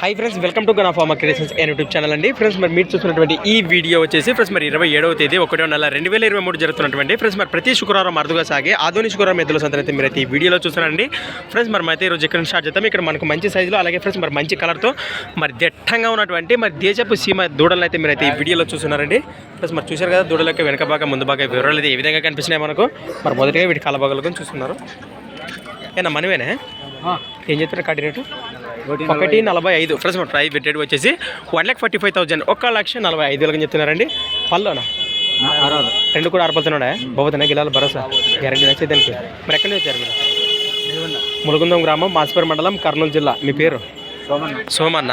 Hi friends welcome to Gana pharma creations and YouTube channel అండి. Friends మరి మీరు చూస్తున్నటువంటి ఈ వీడియో వచ్చేసి ఫ్రెండ్స్ మరి ఇరవై ఏడవ తేదీ ఒకటో నెల రెండు వేల ఇరవై మూడు జరుగుతున్నటువంటి ఫ్రెండ్స్ మరి ప్రతి శుక్రవారం అరుదుగా సాగే ఆధునిక శుక్రవారం ఎద్దుల సంతనైతే మీరు అయితే ఈ వీడియోలో చూస్తున్నారండి. ఫ్రెండ్స్ మరి అయితే ఈరోజు ఇక్కడ స్టార్ట్ చేద్దాం. ఇక్కడ మనకు మంచి సైజులో అలాగే ఫ్రెండ్స్ మరి మంచి కలర్తో మరి దట్టంగా ఉన్నటువంటి మరి దేశపు సీమ దూడలను అయితే మీరు అయితే ఈ వీడియోలో చూస్తున్నారండి. ఫ్రెండ్స్ మరి చూశారు కదా దూడలకి వెనక భాగం ముందు భాగం వివరాలు అయితే ఏ విధంగా కనిపిస్తున్నాయి మనకు? మరి మొదటిగా వీటి కలభాగాలు చూస్తున్నారు ఏనా మనమేనే ఏం చెప్తారు కట్టి రేటు? ఒకటి నలభై ఐదు. ఫ్రెండ్స్ మన ప్రైస్ రేట్ వచ్చేసి one lakh forty five thousand ఒక లక్ష నలభై ఐదు వేలకు చెప్తున్నారండి. పల్లోనా రెండు కూడా ఆరిపోతున్నాడా బాబుతున్నా గిలాల భరోసా గ్యారంటీ నచ్చే దానికి. మరి ఎక్కడి వచ్చారు మీరు? ములుగుందం గ్రామం మాసిపేరు మండలం కర్నూలు జిల్లా. మీ పేరు? సోమన్న.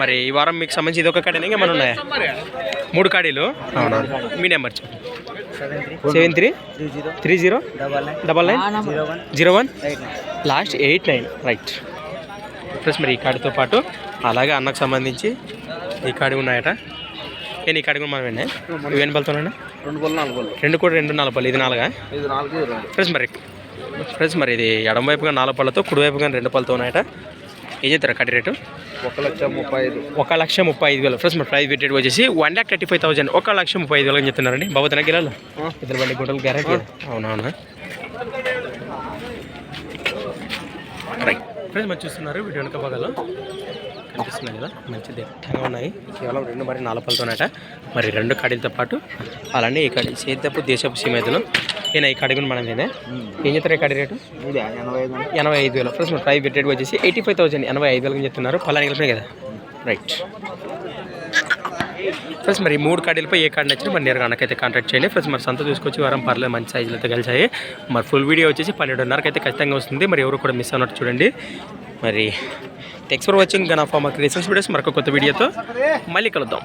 మరి ఈ వారం మీకు సంబంధించి ఇది ఒక కాడీనా? ఇంకేమైనా ఉన్నాయా? మూడు కాడీలు. అవునా? మీ number seven three? Three zero? Double nine? Zero one? Last eight nine. Right. Plus మరి ఈ కాడితో పాటు అలాగే అన్నకు సంబంధించి ఈ కాడి ఉన్నాయట. నేను ఈ కాడి కూడా మనం విన్నా ఇవి ఎన్ని పలుతున్నాయి రెండు కూడా రెండు నాలుగు పళ్ళు ఇది నాలుగా? ఇది నాలుగు ఇది రెండు. ఫ్రెండ్స్ మరి ఫ్రెండ్స్ మరి ఇది ఎడమ వైపుగా నాలుగు పళ్ళతో కుడి వైపుగా రెండు పళ్ళతో ఉన్నాయట. ఏం చెప్తారు కట్టి రేటు? ఒక లక్ష ముప్పై ఐదు. ఒక లక్ష ముప్పై ఐదు వేలు. ఫ్రెండ్స్ మరి ప్రైస్ పెట్టేది వచ్చేసి one lakh thirty five thousand ఒక లక్ష ముప్పై ఐదు వేలు అని చెప్తున్నారండి. బాబుతున్నా గిలాలు ఇద్దరు బండి గుంటలు గ్యారెంటీ. అవునవునా? రైట్ ఫ్రెండ్స్ మరి చూస్తున్నారు వీడియో వెనక భాగాలు కనిపిస్తున్నాయి కదా? మంచి దిట్టంగా ఉన్నాయి? కేవలం రెండు మరి నాలుపలతోనట మరి రెండు కడీలతో పాటు అలానే ఈ కడి సేద్దపు దేశపు సీమైతులు. ఈయన ఈ కడి కూడా మనం నేనే ఏం చెప్తారు ఈ కడి రేటు? ఎనభై ఐదు వేలు. ఫ్రెండ్స్ మరి ప్రైస్ పెట్టేది వచ్చేసి ఎయిటీ ఫైవ్ థౌసండ్ ఎనభై ఐదు వేలకు చెప్తున్నారు. కలిపినాయి కదా? రైట్ ఫ్రెండ్స్ మరి ఈ మూడు కార్డులపై ఏ కార్డు నచ్చినా మరి నేరుగా అన్నకైతే కాంటాక్ట్ చేయండి. ఫ్రెండ్స్ మరి సంత చూసుకొచ్చి వారం పర్లేదు మంచి సైజులు అయితే కలిసాయి మరి ఫుల్ వీడియో వచ్చేసి పన్నెండున్నరకు అయితే ఖచ్చితంగా వస్తుంది. మరి ఎవరు కూడా మిస్ అన్నట్టు చూడండి. మరి థ్యాంక్స్ ఫర్ వాచింగ్ గన్ ఆఫ్ మా క్రియేషన్స్ వీడియోస్ మరొక కొత్త వీడియోతో మళ్ళీ కలుద్దాం.